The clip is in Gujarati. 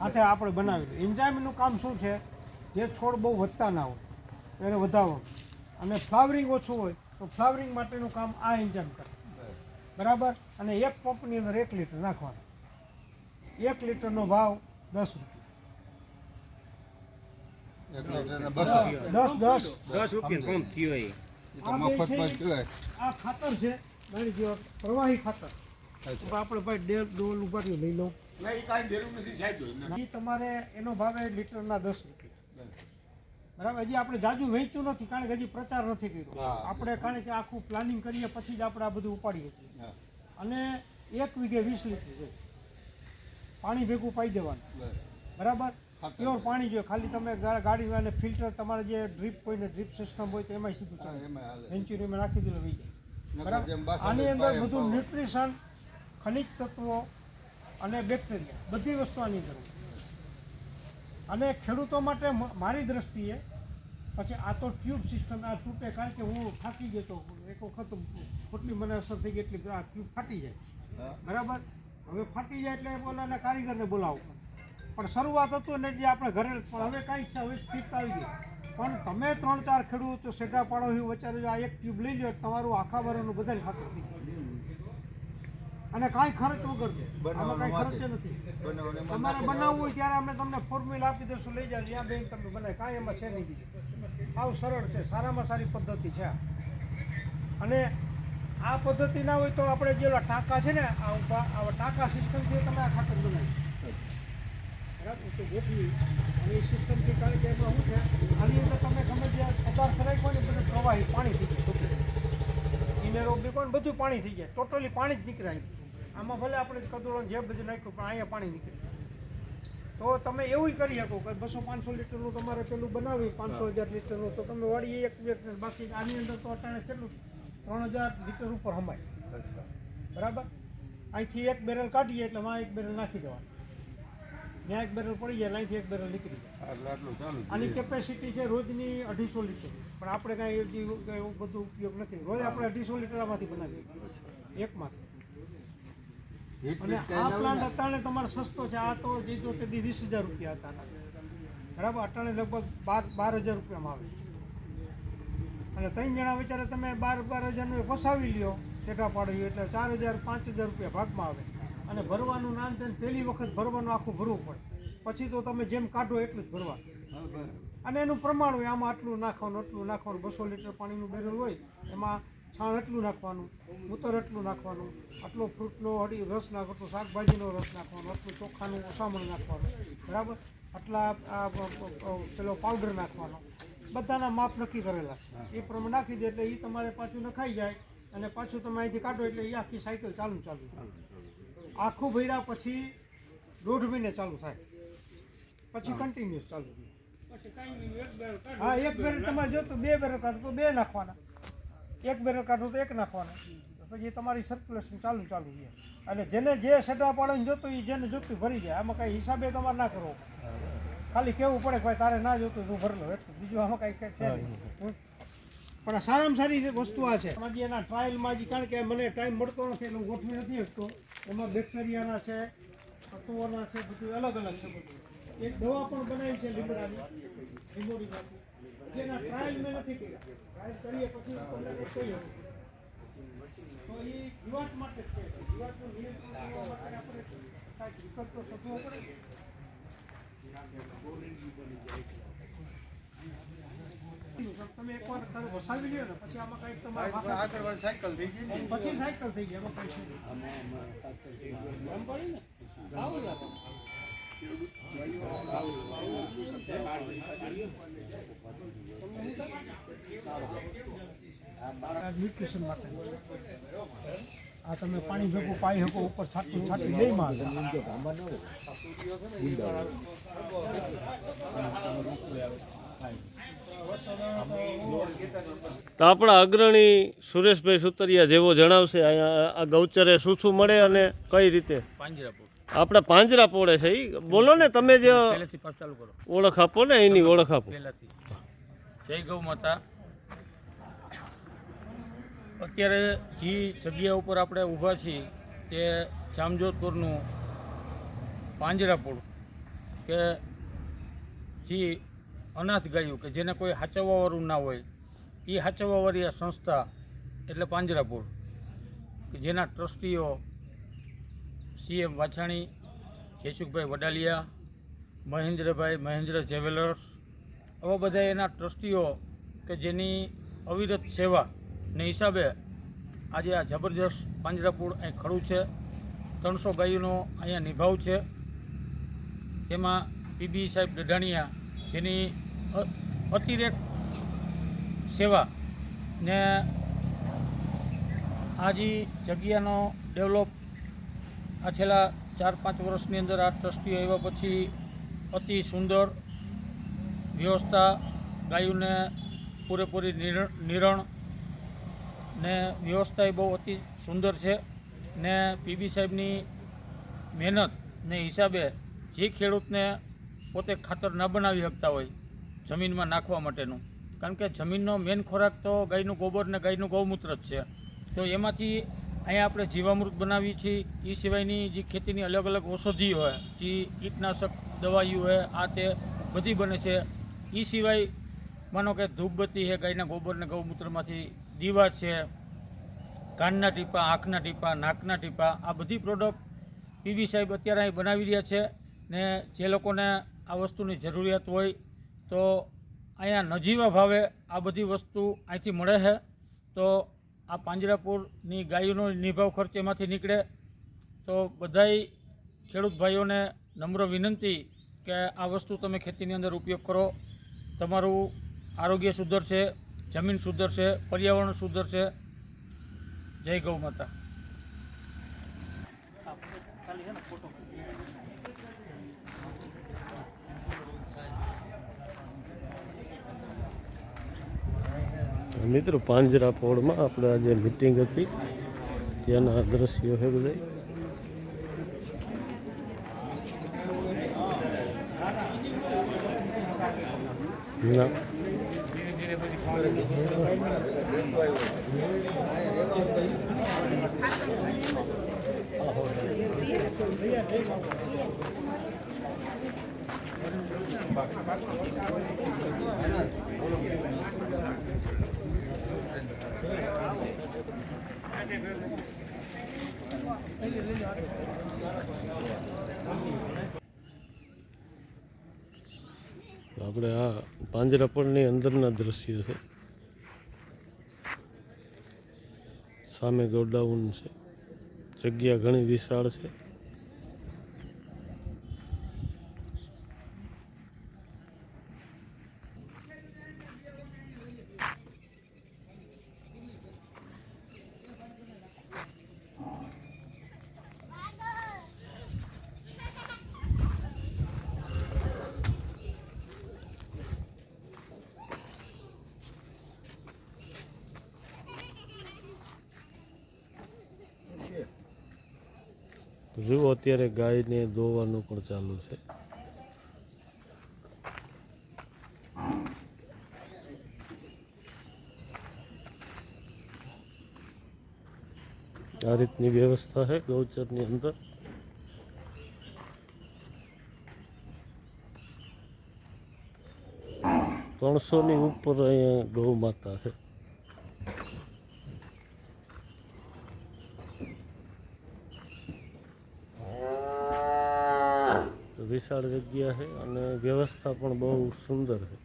હાથે આપણે બનાવી એન્ઝાઇમનું કામ શું છે? જે છોડ બહુ વધતા ના હોય એને વધારવાનું અને ફ્લાવરિંગ ઓછું હોય તો ફ્લાવરિંગ માટેનું કામ આ એન્ઝાઇમ કરે. બરાબર? અને એક પંપની અંદર એક લીટર નાખવાનો. એક લીટરનો ભાવ દસ એક લીટરના બસો રૂપિયા. દસ દસ. દસ રૂપિયા આ ખાતર છે પ્રવાહી ખાતર. તો આપણે ભાઈ ડેલ ડોલ ઉપાડી લઈ એ તમારે એનો ભાવે લીટરના દસ રૂપિયા. બરાબર હજી આપણે જાજુ વેચ્યું નથી કારણ કે હજી પ્રચાર નથી કર્યો. આપણે કારણ કે આખું પ્લાનિંગ કરીએ પછી જ આપણે આ બધું ઉપાડીએ છીએ અને એક વીઘે વીસ લીટર પાણી ભેગું પાઈ દેવાનું. બરાબર. પ્યોર પાણી જોઈએ. ખાલી તમે ગાડી અને ફિલ્ટર તમારે જે ડ્રીપ હોય ડ્રીપ સિસ્ટમ હોય તો એમાં સીધું ચાલે. સેન્ચુરીમાં નાખી દીધું વહી જાય બરાબર? આની અંદર બધું ન્યુટ્રિશન ખનિજ તત્વો અને બેક્ટેરિયા બધી વસ્તુ આની જરૂર અને ખેડૂતો માટે મારી દ્રષ્ટિએ પછી આ તો ટ્યુબ સિસ્ટમ આ તૂટે કારણ કે હું ફાટી જતો એક વખત ખોટલી મને અસર થઈ ગઈ એટલી આ ટ્યુબ ફાટી જાય. બરાબર? હવે ફાટી જાય એટલે બોલાના કારીગરને બોલાવો. પણ શરૂઆત હતું ને જે આપણે ઘરે પણ હવે કાંઈ છે હવે સ્થિત આવી ગઈ. પણ તમે ત્રણ ચાર ખેડૂતો સેટા પાડો એવું વચારે આ એક ટ્યુબ લઈ લો તમારું આખા વર્ષનું બધાને ખાતર થઈ જાય અને કાંઈ ખર્ચ વગર છે. કાંઈ ખર્ચ નથી. બનાવવાનું તમારે બનાવવું હોય ત્યારે અમે તમને ફોર્મ્યુલા આપી દઈશું. લઈ જાઓ આ બેંક તમે બનાવે. કાંઈ એમાં છે નહીં બીજું. આવું સરળ છે. સારામાં સારી પદ્ધતિ છે અને આ પદ્ધતિ ના હોય તો આપણે જે ટાંકા છે ને આ ઊભા આવા ટાંકા સિસ્ટમથી તમે આ ખાતર બનાવી બરાબર? તો ગોઠવી. અને એ સિસ્ટમથી કારણ કે એમાં શું છે? આની અંદર તમે ગમે જે પદાર્થ રાખ્યો ને બધું પ્રવાહી પાણી થઈ જાય. ઇનેરોબિક બધું પાણી થઈ જાય. ટોટલી પાણી જ નીકળાય. આમાં ભલે આપણે કદોળો જે બધું નાખ્યું પણ અહીંયા પાણી નીકળે. તો તમે એવું કરી શકો કે બસો પાંચસો લીટરનું તમારે પેલું બનાવી પાંચસો હજાર લીટરનું તો તમે વાળી એક વ્યક્તિ બાકી આની અંદર તો અટાણે કેટલું? ત્રણ હજાર લીટર ઉપર હમાય. બરાબર? અહીંથી એક બેરલ કાઢીએ એટલે માં એક બેરલ નાખી દેવાનું. ત્યાં એક બેરલ પડી જાય અહીંથી એક બેરલ નીકળી જાય. આની કેપેસિટી છે રોજની અઢીસો લીટર. પણ આપણે કાંઈ એવું બધું ઉપયોગ નથી. રોજ આપણે અઢીસો લીટર આમાંથી બનાવીએ. એકમાંથી. અને આ પ્લાન્ટ અટાણે તમારે સસ્તો છે. આ તો જીતો તે દી વીસ હજાર રૂપિયા હતા બરાબર? અટાણે લગભગ બાર બાર હજાર રૂપિયામાં આવે છે. અને ત્રણ જણા વિચારે તમે બાર બાર હજારનું ફસાવી લ્યો સેટા પાડ્યું એટલે ચાર હજાર પાંચ હજાર રૂપિયા ભાગમાં આવે. અને ભરવાનું નામ તેને પહેલી વખત ભરવાનું આખું ભરવું પડે. પછી તો તમે જેમ કાઢો એટલું જ ભરવા અને એનું પ્રમાણ હોય આમાં આટલું નાખવાનું આટલું નાખવાનું બસો લીટર પાણીનું બેરલ હોય એમાં છાણ એટલું નાખવાનું મૂતર એટલું નાખવાનું આટલો ફ્રૂટનો હળી રસ નાખવાનો શાકભાજીનો રસ નાખવાનો આટલું ચોખાનું ઓસામણ નાખવાનું બરાબર? આટલા આ પેલો પાવડર નાખવાનો. બધાના માપ નક્કી કરેલા છે. એ પ્રમાણે નાખી દે એટલે એ તમારે પાછું નખાઈ જાય અને પાછું તમે અહીંથી કાઢો એટલે એ આખી સાયકલ ચાલુ ચાલુ આખું ભર્યા પછી દોઢ મહિને ચાલુ થાય. પછી કન્ટિન્યુઅસ ચાલુ થાય. હા એક બેરલ તમારે જો તો બે બેરલ કાઢો તો બે નાખવાના. એક બેરલ કાઢવું તો એક નાખવાના. પછી તમારી સર્ક્યુલેશન ચાલુ ચાલુ છે. અને જેને જે સટા પાડે જોતું એ જેને જોતું ભરી જાય આમાં કાંઈ હિસાબે તમારે ના કરવો ખાલી કેવું પડે કે ભાઈ તારે ના જોતું તું ભરી લો એટલું. બીજું આમાં કાંઈ છે નહીં. પણ સારામાં સારી જે વસ્તુ આ છે. એમાં જે એના ટ્રાયલમાં જે કારણ કે મને ટાઈમ મળતો નથી એટલે ગોઠવી નથી શકતો. એમાં બેક્ટેરિયાના છે તત્વોના છે બધું અલગ અલગ છે બધું. એક દવા પણ બનાવી છે લીમડાની લીંબોડીમાંથી જેના ટ્રાયલ મેં નથી કર્યા. ટ્રાયલ કરીએ પછી તમને કંઈક તો એ જીવાત માટે છે. જીવાતનું નિયંત્રણ કરવા માટે આપણે કાંઈક વિકલ્પ તો શોધવો પડે. તમે એકવાર વસાવી લ્યો ને પછી આમાં કાંઈક તમારે સાયકલ થઈ ગઈ પછી સાયકલ થઈ ગઈ એમાં કાંઈ છે ન્યુટ્રિશન માટે. આ તમે પાણી ભેગું પાઈ શકો ઉપર છાંટી છાંટી લઈ માં તો આપણા અગ્રણી સુરેશભાઈ સુતરિયા જેવો જણાવશે. અહીંયા આ ગૌચરે શું શું મળે અને કઈ રીતે? પાંજરાપુર. આપણા પાંજરા પોળે છે એ બોલો ને તમે જે ઓળખ આપો ને એની ઓળખ આપો. જય ગૌ માતા. અત્યારે જે જગ્યા ઉપર આપણે ઊભા છીએ તે જામજોધપુરનું પાંજરાપોળ કે જે અનાથ ગાયું કે જેને કોઈ હાચવવાવાળું ના હોય એ હાચવવાવાળી આ સંસ્થા એટલે પાંજરાપોળ કે જેના ટ્રસ્ટીઓ સીએમ વાછાણી જયસુખભાઈ વડાલિયા, મહેન્દ્રભાઈ, મહેન્દ્ર જેવેલર્સ, આવા બધા એના ટ્રસ્ટીઓ કે જેની અવિરત સેવાને હિસાબે આજે આ જબરજસ્ત પાંજરાપુર અહીં ખડું છે. ત્રણસો ગાયોનો અહીંયા નિભાવ છે. તેમાં પીબી સાહેબ ડઢાણિયા જેની અતિરેક સેવા ને આજી જગ્યાનો ડેવલપ આ છેલ્લા ચાર પાંચ વર્ષની અંદર આ ટ્રસ્ટીઓ આવ્યા પછી અતિ સુંદર વ્યવસ્થા, ગાયોને પૂરેપૂરી નિરણ ને વ્યવસ્થા એ બહુ અતિ સુંદર છે ને પીબી સાહેબની મહેનત ને હિસાબે જે ખેડૂતને પોતે ખાતર ના બનાવી શકતા હોય જમીનમાં નાખવા માટેનું. કારણ કે જમીનનો મેન ખોરાક તો ગાયનું ગોબર ને ગાયનું ગૌમૂત્ર જ છે. તો એમાંથી અહીંયા આપણે જીવામૃત બનાવીએ છીએ. એ સિવાયની જે ખેતીની અલગ અલગ ઔષધિઓ હોય, જે કીટનાશક દવાઈઓ હોય, આ તે બધી બને છે. એ સિવાય માનો કે ધૂપબત્તી છે, ગાયના ગોબરને ગૌમૂત્રમાંથી દીવા છે, કાનના ટીપા, આંખના ટીપા, નાકના ટીપા, આ બધી પ્રોડક્ટ પીબી સાહેબ અત્યારે અહીં બનાવી રહ્યા છે. ને જે લોકોને આ વસ્તુની જરૂરિયાત હોય, તો અહીંયા નજીવા ભાવે આ બધી વસ્તુ અહીંથી મળે છે. તો આ પાંજરાપુરની ગાયોનો નિભાવ ખર્ચ એમાંથી નીકળે, તો બધાય ખેડૂત ભાઈઓને નમ્ર વિનંતી કે આ વસ્તુ તમે ખેતીની અંદર ઉપયોગ કરો. તમારું આરોગ્ય સુધરશે જમીન સુધરશે પર્યાવરણ સુધરશે જય ગૌ માતા. મિત્રો પાંજરા પોળમાં આપણે આજે મિટિંગ હતી. ત્યાંના દ્રશ્યો છે બધા. ના. આપણે આ પાંજરાપણની અંદરના દ્રશ્યો છે. સામે ગોડાઉન છે. જગ્યા ઘણી વિશાળ છે. જુઓ, અત્યારે ગાયને દોવાનું પણ ચાલુ છે. આ રીતની વ્યવસ્થા છે ગૌચરની અંદર. ત્રણસોની ઉપર અહીંયા ગૌ માતા છે તો વિશાળ જગ્યા છે અને વ્યવસ્થા પણ બહુ સુંદર છે.